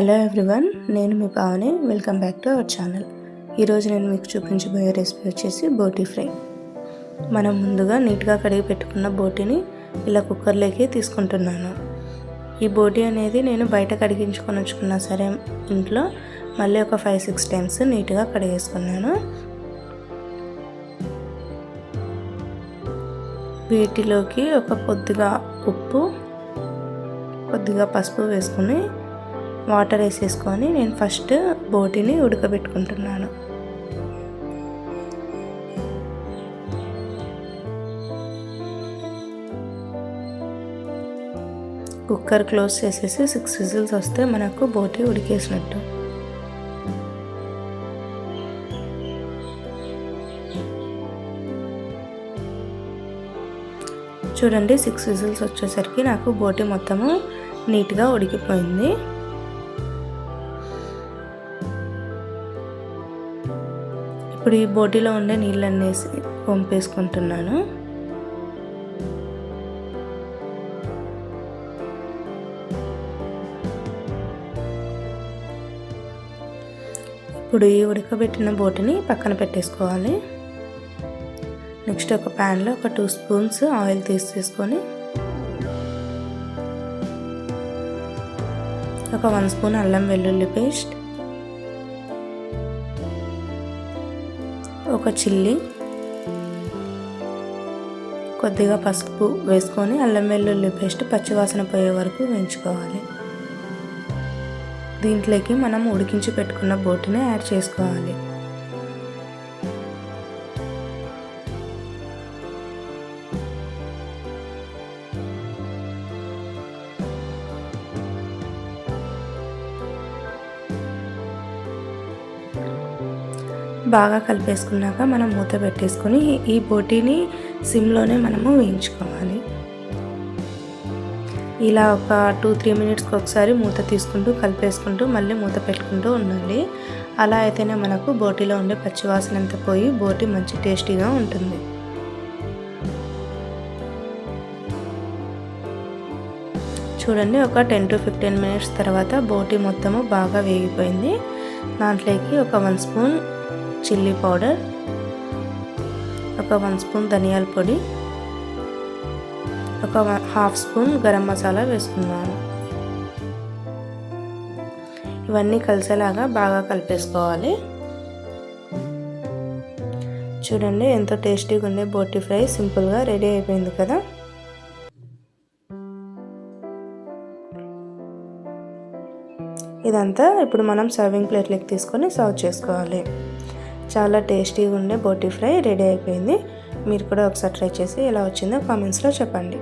Hello everyone నేను మీ Pavani welcome back to our channel. ఈరోజు నేను మీకు చూపించబోయే రెసిపీ వచ్చేసి బోటీ ఫ్రై. మనం ముందుగా నీట్గా కడిగి పెట్టుకున్న బోటీని ఇలా కుక్కర్లోకి తీసుకుంటున్నాను. ఈ బోటీ అనేది నేను బయట కడిగించుకొని వచ్చుకున్నా సరే ఇంట్లో మళ్ళీ ఒక ఫైవ్ సిక్స్ టైమ్స్ నీట్గా కడిగేసుకున్నాను. వీటిలోకి ఒక కొద్దిగా ఉప్పు కొద్దిగా పసుపు వేసుకుని వాటర్ వేసేసుకొని నేను ఫస్ట్ బోటిని ఉడకబెట్టుకుంటున్నాను. కుక్కర్ క్లోజ్ చేసేసి సిక్స్ విజిల్స్ వస్తే మనకు బోటి ఉడికేసినట్టు. చూడండి సిక్స్ విజిల్స్ వచ్చేసరికి నాకు బోటి మొత్తము నీట్గా ఉడికిపోయింది. ఇప్పుడు ఈ బోటిలో ఉండే నీళ్ళన్నీ వేసి పంపేసుకుంటున్నాను ఇప్పుడు ఈ ఉడకబెట్టిన బోటిని పక్కన పెట్టేసుకోవాలి. నెక్స్ట్ ఒక ప్యాన్లో ఒక టూ స్పూన్స్ ఆయిల్ తీసేసుకొని ఒక వన్ స్పూన్ అల్లం వెల్లుల్లి పేస్ట్ ఒక చిల్లీ కొద్దిగా పసుపు వేసుకొని అల్లం వెల్లుల్లి పేస్ట్ పచ్చివాసన పోయే వరకు వేయించుకోవాలి. దీంట్లోకి మనం ఉడికించి పెట్టుకున్న బోటిని యాడ్ చేసుకోవాలి. బాగా కలిపేసుకున్నాక మనం మూత పెట్టేసుకొని ఈ బోటీని సిమ్లోనే మనము వేయించుకోవాలి. ఇలా ఒక టూ త్రీ మినిట్స్కి ఒకసారి మూత తీసుకుంటూ కలిపేసుకుంటూ మళ్ళీ మూత పెట్టుకుంటూ ఉండాలి అలా అయితేనే మనకు బోటీలో ఉండే పచ్చివాసన అంతా పోయి బోటీ మంచి టేస్టీగా ఉంటుంది. చూడండి ఒక టెన్ టు ఫిఫ్టీన్ మినిట్స్ తర్వాత బోటీ మొత్తము బాగా వేగిపోయింది. దాంట్లోకి ఒక వన్ స్పూన్ చిల్లీ పౌడర్ ఒక వన్ స్పూన్ ధనియాల పొడి ఒక హాఫ్ స్పూన్ గరం మసాలా వేసుకున్నాను. ఇవన్నీ కలిసేలాగా బాగా కలిపేసుకోవాలి. చూడండి ఎంతో టేస్టీగా ఉండే బోటీ ఫ్రై సింపుల్గా రెడీ అయిపోయింది కదా. ఇదంతా ఇప్పుడు మనం సర్వింగ్ ప్లేట్లోకి తీసుకొని సర్వ్ చేసుకోవాలి. చాలా టేస్టీగా ఉండే బోటీ ఫ్రై రెడీ అయిపోయింది. మీరు కూడా ఒకసారి ట్రై చేసి ఎలా వచ్చిందో కామెంట్స్లో చెప్పండి.